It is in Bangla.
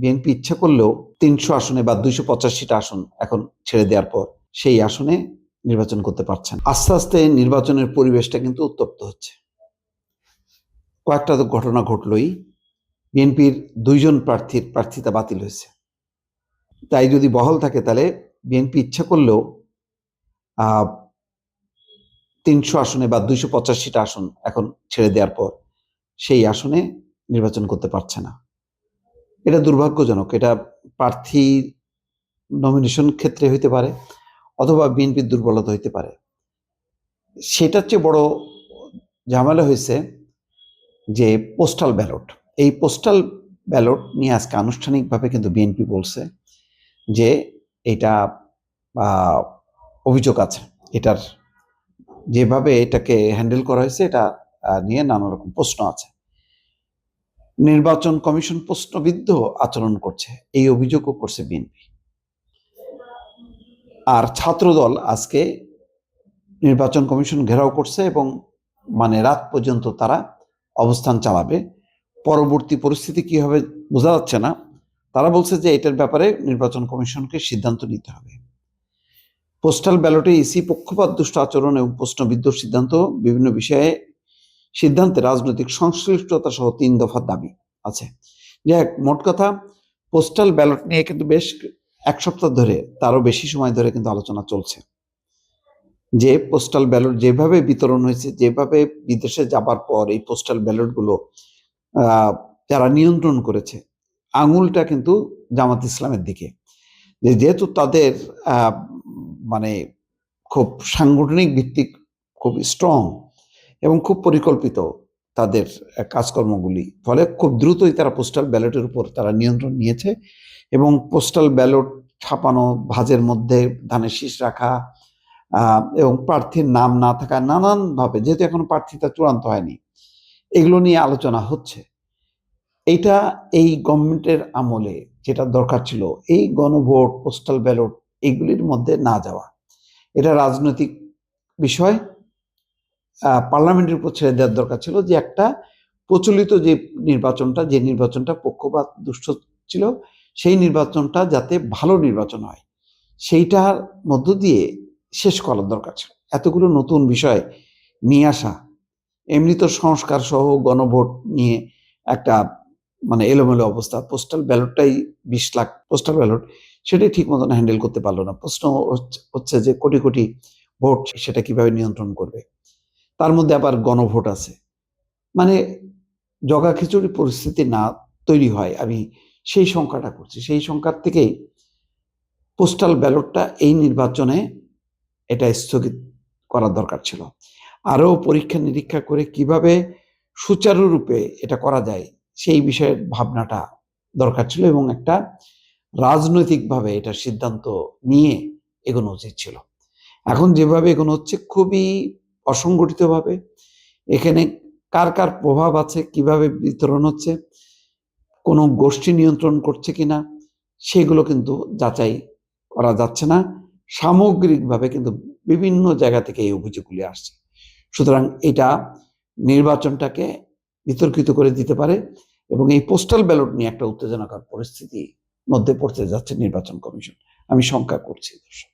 বিএনপি ইচ্ছা করলেও তিনশো আসনে বা দুইশো পঁচাশিটা আসন এখন ছেড়ে দেওয়ার পর সেই আসনে নির্বাচন করতে পারছেন। আস্তে আস্তে নির্বাচনের পরিবেশটা কিন্তু উত্তপ্ত হচ্ছে। কয়েকটা তো ঘটনা ঘটলই। বিএনপির দুইজন প্রার্থীর প্রার্থিতা বাতিল হয়েছে। তাই যদি বহাল থাকে তাহলে বিএনপি ইচ্ছা করলেও তিনশো আসনে বা দুইশো পঁচাশিটা আসন এখন ছেড়ে দেওয়ার পর সেই আসনে নির্বাচন করতে পারছে না। এটা দুর্ভাগ্যজনক, এটা প্রার্থী নমিনেশন ক্ষেত্রে হইতে পারে অথবা বিএনপির দুর্বলতা হইতে পারে। সেটার চেয়ে বড় ঝামেলা হয়েছে যে পোস্টাল ব্যালট এই পোস্টাল ব্যালট নিয়ে আজকে আনুষ্ঠানিকভাবে কিন্তু বিএনপি বলছে যে এটা অভিযোগ আছে। এটার, যেভাবে এটাকে হ্যান্ডেল করা হয়েছে, এটা নিয়ে নানা রকম প্রশ্ন আছে। নির্বাচন কমিশন প্রশ্নবিদ্ধ আচরণ করছে। এই অভিযোগও করছে বিএনপি। আর ছাত্রদল আজকে নির্বাচন কমিশন ঘেরাও করছে এবং মানে রাত পর্যন্ত তারা অবস্থান চালাবে। পরবর্তী পরিস্থিতি কি হবে বোঝা যাচ্ছে না। তারা বলছে যে এটার ব্যাপারে নির্বাচন কমিশনকে সিদ্ধান্ত নিতে হবে। পোস্টাল ব্যালটে ইসি পক্ষপাত দুষ্ট আচরণ এবং প্রশ্নবিদ্ধ সিদ্ধান্ত বিভিন্ন বিষয়ে সিদ্ধান্তে রাজনৈতিক সংশ্লিষ্টতা সহ তিন দফার দাবি আছে। যাই হোক, মোট কথা পোস্টাল ব্যালট নিয়ে কিন্তু বেশ এক সপ্তাহ ধরে তারও বেশি সময় ধরে কিন্তু আলোচনা চলছে। যে পোস্টাল ব্যালট যেভাবে বিতরণ হয়েছে যেভাবে বিদেশে যাবার পর এই পোস্টাল ব্যালটগুলো যারা নিয়ন্ত্রণ করেছে আঙুলটা কিন্তু জামাত ইসলামের দিকে। যেহেতু তাদের মানে খুব সাংগঠনিক ভিত্তিক খুব স্ট্রং এবং খুব পরিকল্পিত তাদের কাজকর্মগুলি। ফলে খুব দ্রুতই তারা পোস্টাল ব্যালটের উপর তারা নিয়ন্ত্রণ নিয়েছে এবং পোস্টাল ব্যালট ছাপানো, ভাজের মধ্যে ধানের শীষ রাখা এবং প্রার্থীর নাম না থাকা, নানানভাবে, যেহেতু এখনও প্রার্থীতা চূড়ান্ত হয়নি, এগুলো নিয়ে আলোচনা হচ্ছে। এইটা এই গভর্নমেন্টের আমলে যেটা দরকার ছিল, এই গণভোট পোস্টাল ব্যালট এগুলির মধ্যে না যাওয়া। এটা রাজনৈতিক বিষয় পার্লামেন্টের উপর ছেড়ে দেওয়ার দরকার ছিল যে একটা প্রচলিত যে নির্বাচনটা যে নির্বাচনটা পক্ষপাত দুষ্ট ছিল, সেই নির্বাচনটা যাতে ভালো নির্বাচন হয়, সেইটার মধ্য দিয়ে শেষ করার দরকার ছিল। এতগুলো নতুন বিষয় নিয়ে আসা, এমনি তো সংস্কার সহ গণভোট নিয়ে একটা মানে এলোমেলো অবস্থা পোস্টাল ব্যালটটাই বিশ লাখ পোস্টাল ব্যালট সেটাই ঠিক মতন হ্যান্ডেল করতে পারল না। প্রশ্ন হচ্ছে- যে কোটি কোটি ভোট সেটা কীভাবে নিয়ন্ত্রণ করবে? তার মধ্যে আবার গণভোট আছে। মানে জগা খিচুড়ি পরিস্থিতি না তৈরি হয়, আমি সেই সংখ্যাটা করছি। সেই সংখ্যার থেকেই পোস্টাল ব্যালটটা এই নির্বাচনে এটা স্থগিত করার দরকার ছিল। আরও পরীক্ষা নিরীক্ষা করে কীভাবে সুচারুরূপে এটা করা যায়, সেই বিষয়ের ভাবনাটা দরকার ছিল এবং একটা রাজনৈতিকভাবে এটা সিদ্ধান্ত নিয়ে এগোনো উচিত ছিল। এখন যেভাবে এগোনো হচ্ছে, খুবই অসংগঠিতভাবে। এখানে কার কার প্রভাব আছে, কীভাবে বিতরণ হচ্ছে, কোনো গোষ্ঠী নিয়ন্ত্রণ করছে কিনা, সেগুলো কিন্তু যাচাই করা যাচ্ছে না। সামগ্রিকভাবে কিন্তু বিভিন্ন জায়গা থেকে এই অভিযোগগুলি আসছে। সুতরাং এটা নির্বাচনটাকে বিতর্কিত করে দিতে পারে এবং এই পোস্টাল ব্যালট নিয়ে একটা উত্তেজনাকর পরিস্থিতি মধ্যে পড়তে যাচ্ছে নির্বাচন কমিশন। আমি শঙ্কা করছি দর্শক।